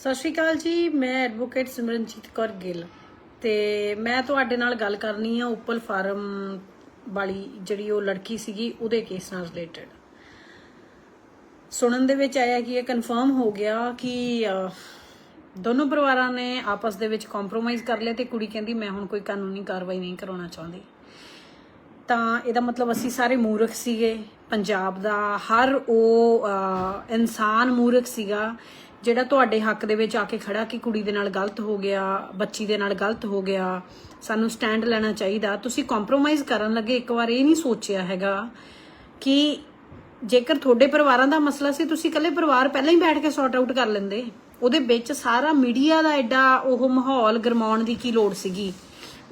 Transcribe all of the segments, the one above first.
ਸਤਿ ਸ਼੍ਰੀ ਅਕਾਲ ਜੀ, ਮੈਂ ਐਡਵੋਕੇਟ ਸਿਮਰਨਜੀਤ ਕੌਰ ਗਿੱਲ ਤੇ ਮੈਂ ਤੁਹਾਡੇ ਨਾਲ ਗੱਲ ਕਰਨੀ ਆ ਉਪਲ ਫਾਰਮ ਵਾਲੀ ਜਿਹੜੀ ਉਹ ਲੜਕੀ ਸੀਗੀ, ਉਹਦੇ ਕੇਸ ਨਾਲ ਰਿਲੇਟਡ ਸੁਣਨ ਦੇ ਵਿੱਚ ਆਇਆ ਕਿ ਇਹ ਕਨਫਰਮ ਹੋ ਗਿਆ ਕਿ ਦੋਨੋਂ ਪਰਿਵਾਰਾਂ ਨੇ ਆਪਸ ਦੇ ਵਿੱਚ ਕੰਪਰੋਮਾਈਜ਼ ਕਰ ਲਿਆ ਤੇ ਕੁੜੀ ਕਹਿੰਦੀ, ਮੈਂ ਹੁਣ ਕੋਈ ਕਾਨੂੰਨੀ ਕਾਰਵਾਈ ਨਹੀਂ ਕਰਾਉਣਾ ਚਾਹੁੰਦੀ। ਤਾਂ ਇਹਦਾ ਮਤਲਬ ਅਸੀਂ ਸਾਰੇ ਮੂਰਖ ਸੀਗੇ। ਪੰਜਾਬ ਦਾ ਹਰ ਉਹ ਇਨਸਾਨ ਮੂਰਖ ਸੀਗਾ। ਜਿਹੜਾ ਤੁਹਾਡੇ ਹੱਕ ਦੇ ਵਿੱਚ ਆ ਕੇ ਖੜਾ ਕਿ ਕੁੜੀ ਦੇ ਨਾਲ ਗਲਤ ਹੋ ਗਿਆ ਬੱਚੀ ਦੇ ਨਾਲ ਗਲਤ ਹੋ ਗਿਆ ਸਾਨੂੰ ਸਟੈਂਡ ਲੈਣਾ ਚਾਹੀਦਾ ਤੁਸੀਂ ਕੰਪਰੋਮਾਈਜ਼ ਕਰਨ ਲੱਗੇ ਇੱਕ ਵਾਰ ਇਹ ਨਹੀਂ ਸੋਚਿਆ ਹੈਗਾ ਕਿ ਜੇਕਰ ਤੁਹਾਡੇ ਪਰਿਵਾਰਾਂ ਦਾ ਮਸਲਾ ਸੀ ਤੁਸੀਂ ਇਕੱਲੇ ਪਰਿਵਾਰ ਪਹਿਲਾਂ ਹੀ ਬੈਠ ਕੇ ਸੌਰਟ ਆਊਟ ਕਰ ਲੈਂਦੇ। ਉਹਦੇ ਵਿੱਚ ਸਾਰਾ ਮੀਡੀਆ ਦਾ ਐਡਾ ਉਹ ਮਾਹੌਲ ਗਰਮਾਉਣ ਦੀ ਕੀ ਲੋੜ ਸੀਗੀ?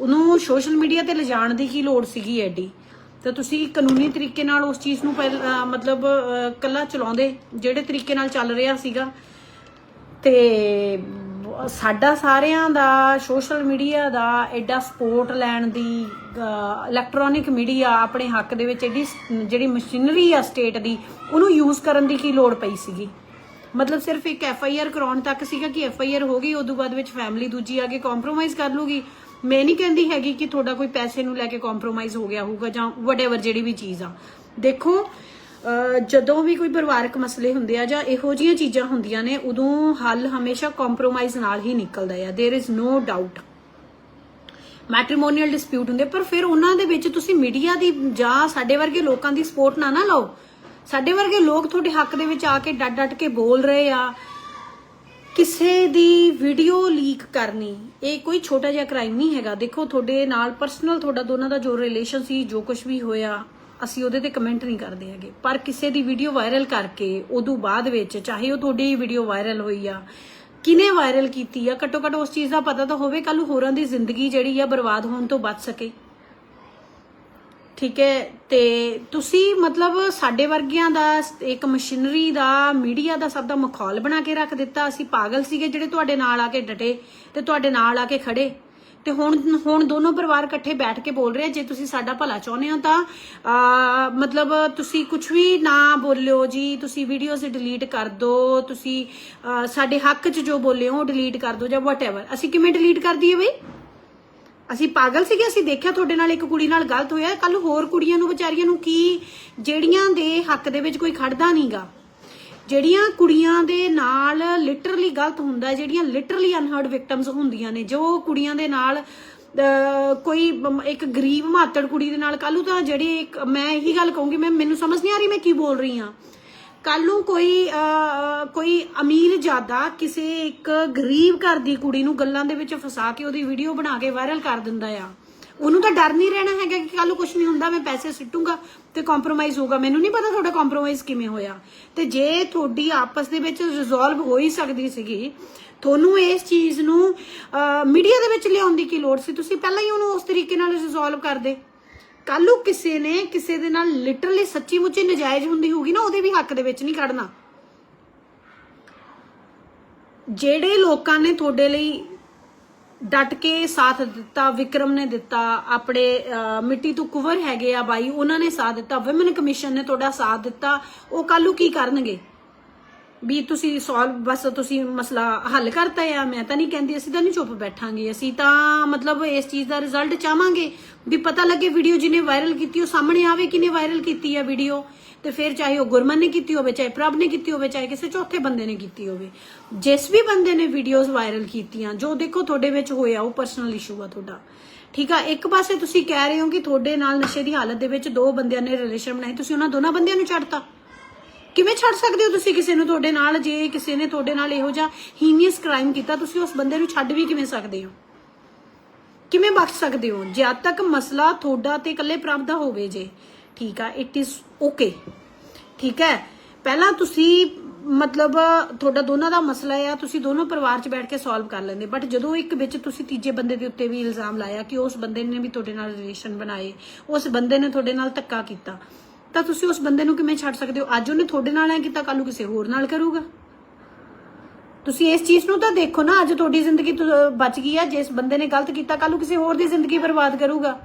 ਉਹਨੂੰ ਸੋਸ਼ਲ ਮੀਡੀਆ ਤੇ ਲਿਜਾਣ ਦੀ ਕੀ ਲੋੜ ਸੀਗੀ ਐਡੀ? ਤਾਂ ਤੁਸੀਂ ਕਾਨੂੰਨੀ ਤਰੀਕੇ ਨਾਲ ਉਸ ਚੀਜ਼ ਨੂੰ ਪਹਿਲ- ਮਤਲਬ ਅਹ, ਕੱਲਾ ਚਲਾਉਂਦੇ ਜਿਹੜੇ ਤਰੀਕੇ ਨਾਲ ਚੱਲ ਰਿਹਾ ਸੀਗਾ। ਤੇ ਸਾਡਾ ਸਾਰਿਆਂ ਦਾ ਸੋਸ਼ਲ ਮੀਡੀਆ ਦਾ, ਐਡਾ ਸਪੋਰਟ ਲੈਣ ਦੀ ਇਲੈਕਟ੍ਰੋਨਿਕ ਮੀਡੀਆ ਆਪਣੇ ਹੱਕ ਦੇ ਵਿੱਚ ਐਡੀ ਜਿਹੜੀ ਮਸ਼ੀਨਰੀ ਆ ਸਟੇਟ ਦੀ, ਉਹਨੂੰ ਯੂਜ਼ ਕਰਨ ਦੀ ਕੀ ਲੋੜ ਪਈ ਸੀਗੀ? ਮਤਲਬ ਸਿਰਫ ਇੱਕ ਐਫ ਆਈ ਆਰ ਕਰਾਉਣ ਤੱਕ ਸੀਗਾ ਕਿ ਐਫ ਆਈ ਆਰ ਹੋ ਗਈ ਉਦੋਂ ਬਾਅਦ ਵਿੱਚ ਫੈਮਿਲੀ ਦੂਜੀ ਆ ਕੇ ਕੰਪਰੋਮਾਈਜ਼ ਕਰ ਲੂਗੀ। ਮੈਂ ਨਹੀਂ ਕਹਿੰਦੀ ਹੈਗੀ ਕਿ ਤੁਹਾਡਾ ਕੋਈ ਪੈਸੇ ਨੂੰ ਲੈ ਕੇ ਕੰਪਰੋਮਾਈਜ਼ ਹੋ ਗਿਆ ਹੋਊਗਾ ਜਾਂ ਵਟਐਵਰ ਜਿਹੜੀ ਵੀ ਚੀਜ਼ ਆ। ਦੇਖੋ ਜਦੋਂ ਵੀ ਕੋਈ ਪਰਿਵਾਰਕ ਮਸਲੇ ਹੁੰਦੇ ਆ ਜਾਂ ਇਹੋ ਜਿਹੀਆਂ ਚੀਜ਼ਾਂ ਹੁੰਦੀਆਂ ਨੇ ਉਦੋਂ ਹੱਲ ਹਮੇਸ਼ਾ ਕੰਪਰੋਮਾਈਜ਼ ਨਾਲ ਹੀ ਨਿਕਲਦਾ ਆ there is no doubt matrimonial dispute ਹੁੰਦੇ ਪਰ ਫਿਰ ਉਹਨਾਂ ਦੇ ਵਿੱਚ ਤੁਸੀਂ ਮੀਡੀਆ ਦੀ ਜਾਂ ਸਾਡੇ ਵਰਗੇ ਲੋਕਾਂ ਦੀ ਸਪੋਰਟ ਨਾ ਨਾ ਲਓ ਸਾਡੇ ਵਰਗੇ ਲੋਕ ਤੁਹਾਡੇ ਹੱਕ ਦੇ ਵਿੱਚ ਆ ਕੇ ਡਟ ਡਟ ਕੇ ਬੋਲ ਰਹੇ ਆ ਕਿਸੇ ਦੀ ਵੀਡੀਓ ਲੀਕ ਕਰਨੀ ਇਹ ਕੋਈ ਛੋਟਾ ਜਿਹਾ ਕ੍ਰਾਈਮ ਨਹੀਂ ਹੈਗਾ ਦੇਖੋ ਤੁਹਾਡੇ ਨਾਲ ਪਰਸਨਲ ਤੁਹਾਡਾ ਦੋਨਾਂ ਦਾ ਜੋ ਰਿਲੇਸ਼ਨ ਸੀ ਜੋ ਕੁਝ ਵੀ ਹੋਇਆ ਅਸੀਂ ਉਹਦੇ ਤੇ ਕਮੈਂਟ ਨਹੀਂ ਕਰਦੇ ਹੈਗੇ। ਪਰ ਕਿਸੇ ਦੀ ਵੀਡੀਓ ਵਾਇਰਲ ਕਰਕੇ, ਉਦੋਂ ਬਾਅਦ ਵਿੱਚ, ਚਾਹੇ ਉਹ ਤੁਹਾਡੀ ਵੀਡੀਓ ਵਾਇਰਲ ਹੋਈ ਆ, ਕਿਨੇ ਵਾਇਰਲ ਕੀਤੀ ਆ ਘੱਟੋ ਘੱਟ ਉਸ ਚੀਜ਼ ਦਾ ਪਤਾ ਤਾਂ ਹੋਵੇ ਕੱਲ ਹੋਰਾਂ ਦੀ ਜ਼ਿੰਦਗੀ ਜਿਹੜੀ ਆ ਬਰਬਾਦ ਹੋਣ ਤੋਂ ਬਚ ਸਕੇ। ਠੀਕ ਹੈ? ਤੇ ਤੁਸੀਂ ਮਤਲਬ ਸਾਡੇ ਵਰਗਿਆਂ ਦਾ, ਇੱਕ ਮਸ਼ੀਨਰੀ ਦਾ ਮੀਡੀਆ ਦਾ ਸਭ ਦਾ ਮਖੌਲ ਬਣਾ ਕੇ ਰੱਖ ਦਿੱਤਾ। ਅਸੀਂ ਪਾਗਲ ਸੀਗੇ ਜਿਹੜੇ ਤੁਹਾਡੇ ਨਾਲ ਆ ਕੇ ਡਟੇ ਤੇ ਤੁਹਾਡੇ ਨਾਲ ਆ ਕੇ ਖੜੇ। ਤੇ ਹੁਣ ਹੁਣ ਦੋਨੋਂ ਪਰਿਵਾਰ ਇਕੱਠੇ ਬੈਠ ਕੇ ਬੋਲ ਰਹੇ ਜੇ ਤੁਸੀਂ ਸਾਡਾ ਭਲਾ ਚਾਹੁੰਦੇ ਹੋ ਤਾਂ ਮਤਲਬ ਤੁਸੀਂ ਕੁਝ ਵੀ ਨਾ ਬੋਲਿਓ ਜੀ, ਤੁਸੀਂ ਵੀਡੀਓਜ਼ ਡਿਲੀਟ ਕਰ ਦਿਓ ਤੁਸੀਂ ਸਾਡੇ ਹੱਕ 'ਚ ਜੋ ਬੋਲੇ ਹੋ ਡਿਲੀਟ ਕਰ ਦਿਓ ਜਾਂ ਵਟਐਵਰ ਅਸੀਂ ਕਿਵੇਂ ਡਿਲੀਟ ਕਰ ਦਈਏ ਬਈ? ਅਸੀਂ ਪਾਗਲ ਸੀਗੇ, ਅਸੀਂ ਦੇਖਿਆ ਤੁਹਾਡੇ ਨਾਲ ਇੱਕ ਕੁੜੀ ਨਾਲ ਗਲਤ ਹੋਇਆ। ਕੱਲ ਹੋਰ ਕੁੜੀਆਂ ਨੂੰ, ਵਿਚਾਰੀਆਂ ਨੂੰ ਕੀ, ਜਿਹੜੀਆਂ ਦੇ ਹੱਕ ਦੇ ਵਿੱਚ ਕੋਈ ਖੜਦਾ ਨਹੀਂਗਾ ਜਿਹੜੀਆਂ ਕੁੜੀਆਂ ਦੇ ਨਾਲ ਲਿਟਰਲੀ ਗਲਤ ਹੁੰਦਾ, ਜਿਹੜੀਆਂ ਲਿਟਰਲੀ ਅਨਹਰਡ ਵਿਕਟਮਸ ਹੁੰਦੀਆਂ ਨੇ, ਜੋ ਕੁੜੀਆਂ ਦੇ ਨਾਲ ਕੋਈ ਇੱਕ ਗਰੀਬ ਮਾਤੜ ਕੁੜੀ ਦੇ ਨਾਲ ਕੱਲੂ ਤਾਂ ਜਿਹੜੀ ਇੱਕ, ਮੈਂ ਇਹੀ ਗੱਲ ਕਹੂੰਗੀ, ਮੈਂ, ਮੈਨੂੰ ਸਮਝ ਨਹੀਂ ਆ ਰਹੀ ਮੈਂ ਕੀ ਬੋਲ ਰਹੀ ਹਾਂ। ਕੱਲੂ ਕੋਈ ਕੋਈ ਅਮੀਰ ਜਾਦਾ ਕਿਸੇ ਇੱਕ ਗਰੀਬ ਘਰ ਦੀ ਕੁੜੀ ਨੂੰ ਗੱਲਾਂ ਦੇ ਵਿੱਚ ਫਸਾ ਕੇ ਉਹਦੀ ਵੀਡੀਓ ਬਣਾ ਕੇ ਵਾਇਰਲ ਕਰ ਦਿੰਦਾ ਆ। ਉਹਨੂੰ ਤਾਂ ਡਰ ਨਹੀਂ ਰਹਿਣਾ ਹੈਗਾ ਕਿ ਕੱਲ ਨੂੰ ਕੁਝ ਨਹੀਂ ਹੁੰਦਾ, ਮੈਂ ਪੈਸੇ ਸਿੱਟੂਗਾ ਤੇ ਕੰਪਰੋਮਾਈਜ਼ ਹੋਊਗਾ। ਮੈਨੂੰ ਨਹੀਂ ਪਤਾ ਤੁਹਾਡਾ ਕੰਪਰੋਮਾਈਜ਼ ਕਿਵੇਂ ਹੋਇਆ। ਤੇ ਜੇ ਤੁਹਾਡੀ ਆਪਸ ਦੇ ਵਿੱਚ ਰਿਜ਼ੋਲਵ ਹੋ ਹੀ ਸਕਦੀ ਸੀਗੀ, ਤੁਹਾਨੂੰ ਇਸ ਚੀਜ਼ ਨੂੰ ਮੀਡੀਆ ਦੇ ਵਿੱਚ ਲਿਆਉਣ ਦੀ ਕੀ ਲੋੜ ਸੀ? ਤੁਸੀਂ ਪਹਿਲਾਂ ਹੀ ਉਹਨੂੰ ਉਸ ਤਰੀਕੇ ਨਾਲ ਰਿਜ਼ੋਲਵ ਕਰਦੇ। ਕੱਲੂ ਕਿਸੇ ਨੇ ਕਿਸੇ ਦੇ ਨਾਲ ਲਿਟਰਲੀ ਸੱਚੀ ਮੁੱਚੀ ਨਜਾਇਜ਼ ਹੁੰਦੀ ਹੋਊਗੀ ਨਾ, ਉਹਦੇ ਵੀ ਹੱਕ ਦੇ ਵਿੱਚ ਨਹੀਂ ਕੱਢਣਾ ਜਿਹੜੇ ਲੋਕਾਂ ਨੇ ਤੁਹਾਡੇ ਲਈ ਡਟ ਕੇ ਸਾਥ ਦਿੱਤਾ ਵਿਕਰਮ ਨੇ ਦਿੱਤਾ ਆਪਣੇ ਅਹ, ਮਿੱਟੀ ਤੋਂ ਕੁਵਰ ਹੈਗੇ ਆ ਬਾਈ ਉਹਨਾਂ ਨੇ ਸਾਥ ਦਿੱਤਾ ਵਿਮਨ ਕਮਿਸ਼ਨ ਨੇ ਤੁਹਾਡਾ ਸਾਥ ਦਿੱਤਾ ਉਹ ਕੱਲੂ ਕੀ ਕਰਨਗੇ? ਵੀ ਤੁਸੀਂ ਸੋਲਵ ਬਸ ਤੁਸੀਂ ਮਸਲਾ ਹੱਲ ਕਰਤਾ ਆ, ਮੈਂ ਤਾਂ ਨਹੀਂ ਕਹਿੰਦੀ ਅਸੀਂ ਤਾਂ ਨਹੀਂ ਚੁੱਪ ਬੈਠਾਂਗੇ। ਅਸੀਂ ਤਾਂ ਮਤਲਬ ਇਸ ਚੀਜ਼ ਦਾ ਰਿਜ਼ਲਟ ਚਾਹਾਂਗੇ ਵੀ ਪਤਾ ਲੱਗੇ ਵੀਡੀਓ ਜਿਹਨੇ ਵਾਇਰਲ ਕੀਤੀ, ਉਹ ਸਾਹਮਣੇ ਆਵੇ ਕਿਨੇ ਵਾਇਰਲ ਕੀਤੀ ਆ ਵੀਡੀਓ ਤੇ ਫਿਰ ਚਾਹੇ ਉਹ ਗੁਰਮਨ ਨੇ ਕੀਤੀ ਹੋਵੇ, ਚਾਹੇ ਪ੍ਰਭ ਨੇ ਕੀਤੀ ਹੋਵੇ, ਚਾਹੇ ਕਿਸੇ ਚੌਥੇ ਬੰਦੇ ਨੇ ਕੀਤੀ ਹੋਵੇ। ਜਿਸ ਵੀ ਬੰਦੇ ਨੇ ਵੀਡੀਓਜ਼ ਵਾਇਰਲ ਕੀਤੀਆਂ, ਜੋ ਦੇਖੋ ਤੁਹਾਡੇ ਵਿੱਚ ਹੋਇਆ, ਉਹ ਪਰਸਨਲ ਇਸ਼ੂ ਆ ਤੁਹਾਡਾ। ਠੀਕ ਆ? ਇੱਕ ਪਾਸੇ ਤੁਸੀਂ ਕਹਿ ਰਹੇ ਹੋ ਕਿ ਤੁਹਾਡੇ ਨਾਲ ਨਸ਼ੇ ਦੀ ਹਾਲਤ ਦੇ ਵਿੱਚ ਦੋ ਬੰਦਿਆਂ ਨੇ ਰਿਲੇਸ਼ਨ ਬਣਾਈ ਤੁਸੀਂ ਉਹਨਾਂ ਦੋਨਾਂ ਬੰਦਿਆਂ ਨੂੰ ਛੱਡਤਾ। ਕਿਵੇਂ ਛੱਡ ਸਕਦੇ ਹੋ ਤੁਸੀਂ ਕਿਸੇ ਨੂੰ ਤੁਹਾਡੇ ਨਾਲ? ਜੇ ਕਿਸੇ ਨੇ ਤੁਹਾਡੇ ਨਾਲ ਇਹੋ ਜਿਹਾ ਹੀਨੀਅਸ ਕ੍ਰਾਈਮ ਕੀਤਾ, ਤੁਸੀਂ ਉਸ ਬੰਦੇ ਨੂੰ ਛੱਡ ਵੀ ਕਿਵੇਂ ਸਕਦੇ ਹੋ? ਕਿਵੇਂ ਬਖਸ਼ ਸਕਦੇ ਹੋ? ਜਦ ਤੱਕ ਮਸਲਾ ਤੁਹਾਡਾ ਤੇ ਇਕੱਲੇ ਪ੍ਰਭ ਦਾ ਹੋਵੇ ਜੇ। ਠੀਕ ਆ ਇਟ ਇਜ਼ ਓਕੇ ਠੀਕ ਹੈ? ਪਹਿਲਾਂ ਤੁਸੀਂ ਮਤਲਬ ਤੁਹਾਡਾ ਦੋਨਾਂ ਦਾ ਮਸਲਾ ਆ, ਤੁਸੀਂ ਦੋਨੋਂ ਪਰਿਵਾਰ 'ਚ ਬੈਠ ਕੇ ਸੋਲਵ ਕਰ ਲੈਂਦੇ। ਬਟ ਜਦੋਂ ਇੱਕ ਵਿੱਚ ਤੁਸੀਂ ਤੀਜੇ ਬੰਦੇ ਦੇ ਉੱਤੇ ਵੀ ਇਲਜ਼ਾਮ ਲਾਇਆ ਕਿ ਉਸ ਬੰਦੇ ਨੇ ਵੀ ਤੁਹਾਡੇ ਨਾਲ ਰਿਲੇਸ਼ਨ ਬਣਾਏ, ਉਸ ਬੰਦੇ ਨੇ ਤੁਹਾਡੇ ਨਾਲ ਧੱਕਾ ਕੀਤਾ ਤਾਂ ਤੁਸੀਂ ਉਸ ਬੰਦੇ ਨੂੰ ਕਿਵੇਂ ਛੱਡ ਸਕਦੇ ਹੋ? ਅੱਜ ਉਹਨੇ ਤੁਹਾਡੇ ਨਾਲ ਐ ਕੀਤਾ ਕੱਲ ਨੂੰ ਕਿਸੇ ਹੋਰ ਨਾਲ ਕਰੂਗਾ। ਤੁਸੀਂ ਇਸ ਚੀਜ਼ ਨੂੰ ਤਾਂ ਦੇਖੋ ਨਾ, ਅੱਜ ਤੁਹਾਡੀ ਜ਼ਿੰਦਗੀ ਬਚ ਗਈ ਆ। ਜਿਸ ਬੰਦੇ ਨੇ ਗਲਤ ਕੀਤਾ ਕੱਲ ਨੂੰ ਕਿਸੇ ਹੋਰ ਦੀ ਜ਼ਿੰਦਗੀ ਬਰਬਾਦ ਕਰੂਗਾ।